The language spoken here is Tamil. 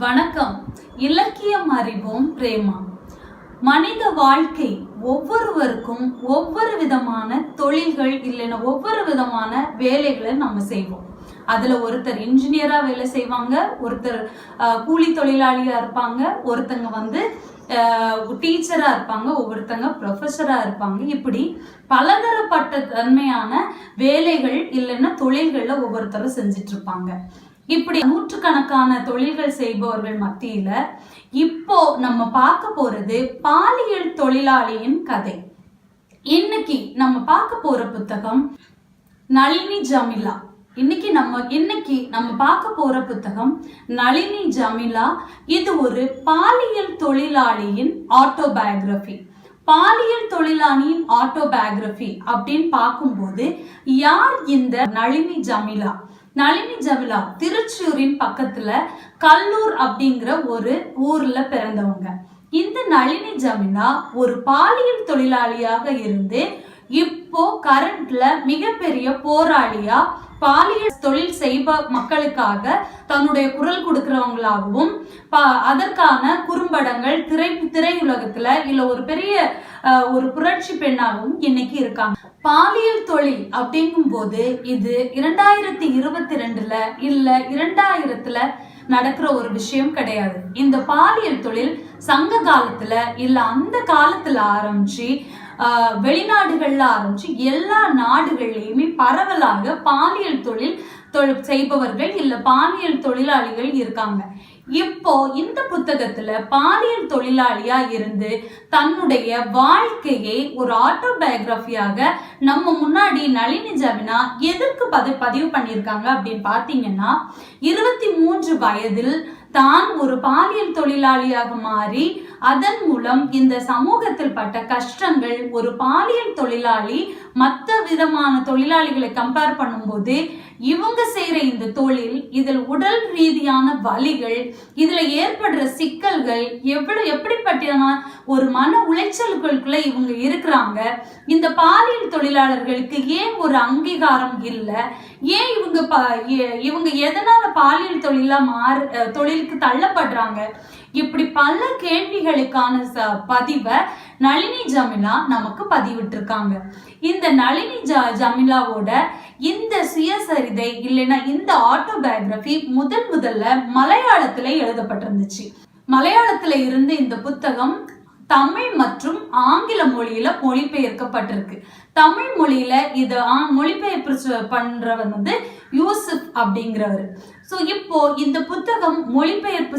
வணக்கம். இலக்கியம் அறிவோம் பிரேமா மனித வாழ்க்கை ஒவ்வொருவருக்கும் ஒவ்வொரு விதமான தொழில்கள் இல்லைன்னா ஒவ்வொரு விதமான வேலைகளை நம்ம செய்வோம். அதுல ஒருத்தர் இன்ஜினியரா வேலை செய்வாங்க ஒருத்தர் கூலி தொழிலாளியா இருப்பாங்க ஒருத்தங்க வந்து டீச்சரா இருப்பாங்க ஒவ்வொருத்தங்க ப்ரொஃபஸரா இருப்பாங்க. இப்படி பலதரப்பட்ட தன்மையான வேலைகள் இல்லைன்னா தொழில்களில் ஒவ்வொருத்தரும் செஞ்சுட்டு இருப்பாங்க. இப்படி நூற்றுக்கணக்கான தொழில்கள் செய்பவர்கள் மத்தியில இப்போ நம்ம பார்க்க போறது பாலியல் தொழிலாளியின் கதை. இன்னைக்கு நம்ம பார்க்க போற புத்தகம் நளினி ஜமிலா. இன்னைக்கு நம்ம இன்னைக்கு நம்ம பார்க்க போற புத்தகம் நளினி ஜமிலா. இது ஒரு பாலியல் தொழிலாளியின் ஆட்டோபயோகிராஃபி பாலியல் தொழிலாளியின் ஆட்டோபயோகிராஃபி அப்படின்னு பார்க்கும்போது யார் இந்த நளினி ஜமிலா? நளினி ஜவிலா திருச்சூரின் பக்கத்துல கல்லூர் அப்படிங்கிற ஒரு ஊர்ல பிறந்தவங்க. இந்த நளினி ஜமினா ஒரு பாலியல் தொழிலாளியாக இருந்து இப்போ கரண்ட்ல மிகப்பெரிய போராளியா பாலியல் தொழில் செய்ப மக்களுக்காக தன்னுடைய குரல் கொடுக்கிறவங்களாகவும் அதற்கான குறும்படங்கள் திரை திரையுலகத்துல இல்ல ஒரு பெரிய ஒரு புரட்சி பெண்ணாகவும் இன்னைக்கு இருக்காங்க. பாலியல் தொழில் அப்படிங்கும் போது இது இரண்டாயிரத்தி இருபத்தி ரெண்டுல இல்ல இரண்டாயிரத்துல நடக்கிற ஒரு விஷயம் கிடையாது. இந்த பாலியல் தொழில் சங்க காலத்துல இல்ல அந்த காலத்துல ஆரம்பிச்சு ஆஹ், வெளிநாடுகள்ல ஆரம்பிச்சு எல்லா நாடுகள்லயுமே பரவலாக பாலியல் தொழில் தொழில் செய்பவர்கள் இல்ல பாலியல் தொழிலாளிகள் இருக்காங்க. இப்போ இந்த புத்தகத்துல பாலியல் தொழிலாளியா இருந்து தன்னுடைய வாழ்க்கையை ஒரு ஆட்டோபயோகிராஃபியாக நம்ம முன்னாடி நளினி ஜமினா எதற்கு பதி பதிவு பண்ணியிருக்காங்க அப்படின்னு பார்த்தீங்கன்னா இருபத்தி மூன்று வயதில் தான் ஒரு பாலியல் தொழிலாளியாக மாறி அதன் மூலம் இந்த சமூகத்தில் பட்ட கஷ்டங்கள் ஒரு பாலியல் தொழிலாளி மற்ற விதமான தொழிலாளிகளை கம்பேர் பண்ணும்போது இவங்க செய்யற இந்த தொழில் இதில் உடல் ரீதியான வலிகள் இதுல ஏற்படுற சிக்கல்கள் எவ்வளவு எப்படிப்பட்ட ஒரு மன உளைச்சல்களுக்குள்ள இவங்க இருக்கிறாங்க? இந்த பாலியல் தொழிலாளர்களுக்கு ஏன் ஒரு அங்கீகாரம் இல்லை? ஏன் இவங்க ப- எ- இவங்க எதனால பாலியல் தொழிலா மாறு தொழிலுக்கு தள்ளப்படுறாங்க? இப்படி பல கேள்விகளுக்கான ச- பதிவை நளினி ஜமிலா நமக்கு பதிவிட்டிருக்காங்க. இந்த நளினி ஜ ஜமிலாவோட இந்த சுயசரிதை இல்லைன்னா இந்த ஆட்டோபயோகிராஃபி முதல் முதல்ல மலையாளத்துல எழுதப்பட்டிருந்துச்சு. மலையாளத்துல இருந்து இந்த புத்தகம் தமிழ் மற்றும் ஆங்கில மொழியில மொழிபெயர்க்கப்பட்டிருக்கு. தமிழ் மொழியில இது மொழிபெயர்ப்பு பண்றவர் வந்து யூசுப் அப்படிங்கிறவர். ஸோ இப்போ இந்த புத்தகம் மொழிபெயர்ப்பு